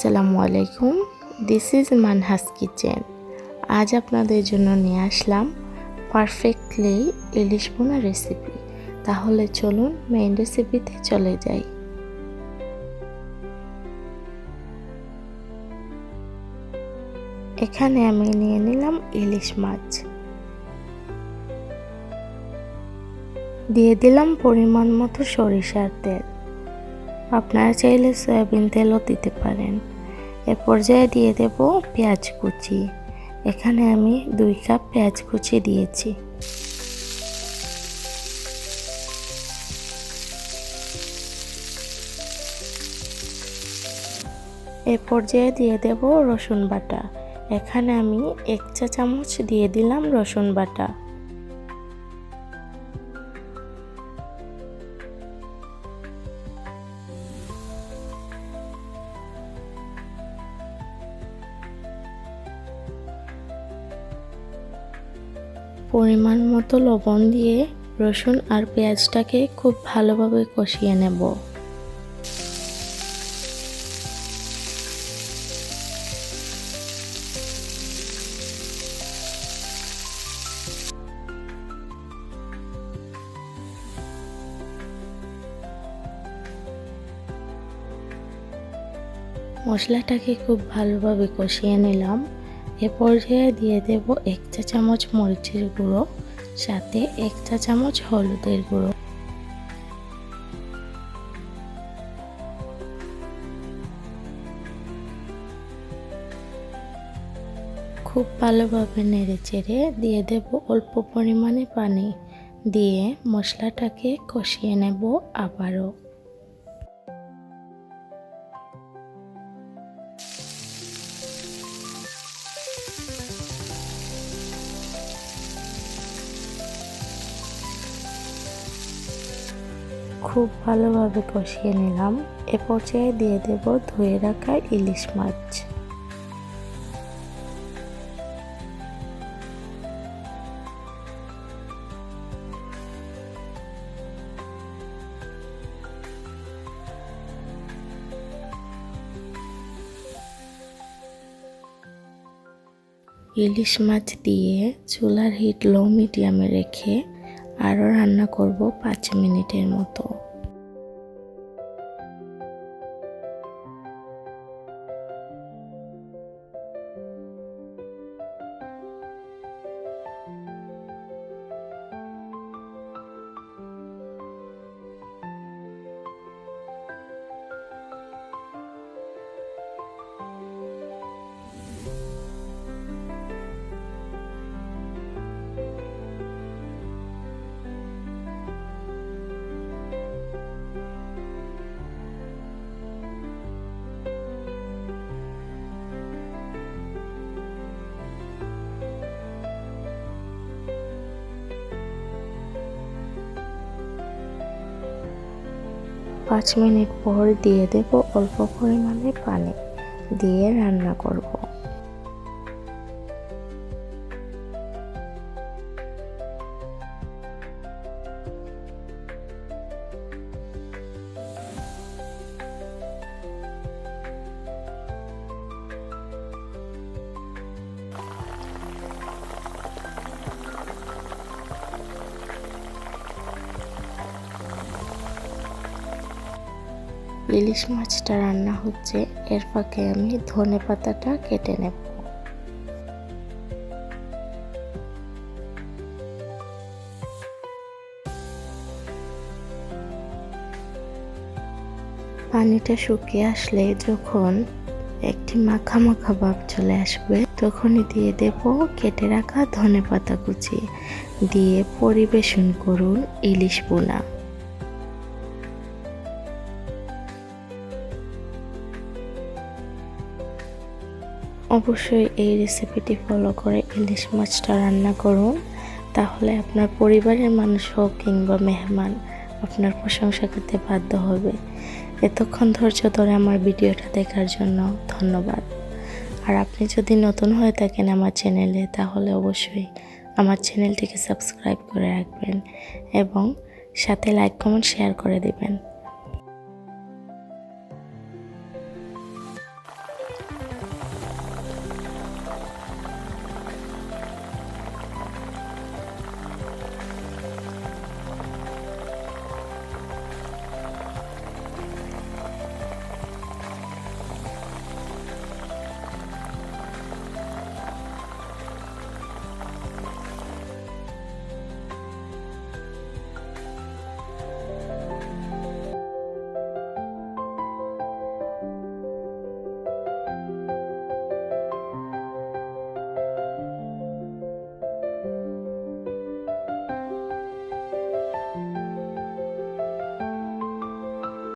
আসসালামু আলাইকুম। This is Manhas kitchen আজ আপনাদের জন্য নিয়ে আসলাম পারফেক্টলি ইলিশ বোনা রেসিপি তাহলে চলুন মেইন রেসিপিতে চলে যাই। এখানে আমি নিয়ে নিলাম ইলিশ মাছ। দিয়ে দিলাম পরিমাণ মতো সরিষার তেল। আপনারা চাইলে সয়াবিন তেলও দিতে পারেন। এ পর্যায়ে দিয়ে দেব পেঁয়াজ কুচি। এখানে আমি দুই কাপ পেঁয়াজ কুচি দিয়েছি। এ পর্যায়ে দিয়ে দেব রসুন বাটা। এখানে আমি এক চা চামচ দিয়ে দিলাম রসুন বাটা। পরিমাণ মতো লবণ দিয়ে রসুন আর পেঁয়াজটাকে খুব ভালোভাবে কষিয়ে নেব। মশলাটাকে খুব ভালোভাবে কষিয়ে নিলাম। এ পর্যায়ে দিয়ে দেব এক চা চামচ মরিচের গুঁড়ো, সাথে এক চা চামচ হলুদের গুঁড়ো। খুব ভালোভাবে নেড়ে চেড়ে দিয়ে দেব অল্প পরিমাণে পানি, দিয়ে মশলাটাকে কষিয়ে নেব আবারও। খুব ভালোভাবে কষিয়ে নিলাম। এ পর্যায়ে দিয়ে দেব ধুয়ে রাখা ইলিশ মাছ। ইলিশ মাছ দিয়ে চুলার হিট লো মিডিয়ামে রেখে আরও রান্না করব পাঁচ মিনিটের মতো। পাঁচ মিনিট পর দিয়ে দেব অল্প পরিমাণে পানি দিয়ে রান্না করব। ইলিশ মাছটা রান্না হচ্ছে, এর ফাঁকে আমি ধনে পাতাটা কেটে নেব। পানিটা শুকিয়ে আসলে যখন একটি মাখা মাখা ভাব চলে আসবে, তখনই দিয়ে দেব কেটে রাখা ধনে পাতা কুচি। দিয়ে পরিবেশন করুন ইলিশ বোনা অবশ্যই এই রেসিপিটি ফলো করে ইলিশ মাছটা রান্না করুন। তাহলে আপনার পরিবারের মানুষ হোক কিংবা মেহমান, আপনার প্রশংসা করতে বাধ্য হবে। এতক্ষণ ধৈর্য ধরে আমার ভিডিওটা দেখার জন্য ধন্যবাদ। আর আপনি যদি নতুন হয়ে থাকেন আমার চ্যানেলে, তাহলে অবশ্যই আমার চ্যানেলটিকে সাবস্ক্রাইব করে রাখবেন এবং সাথে লাইক কমেন্ট শেয়ার করে দিবেন।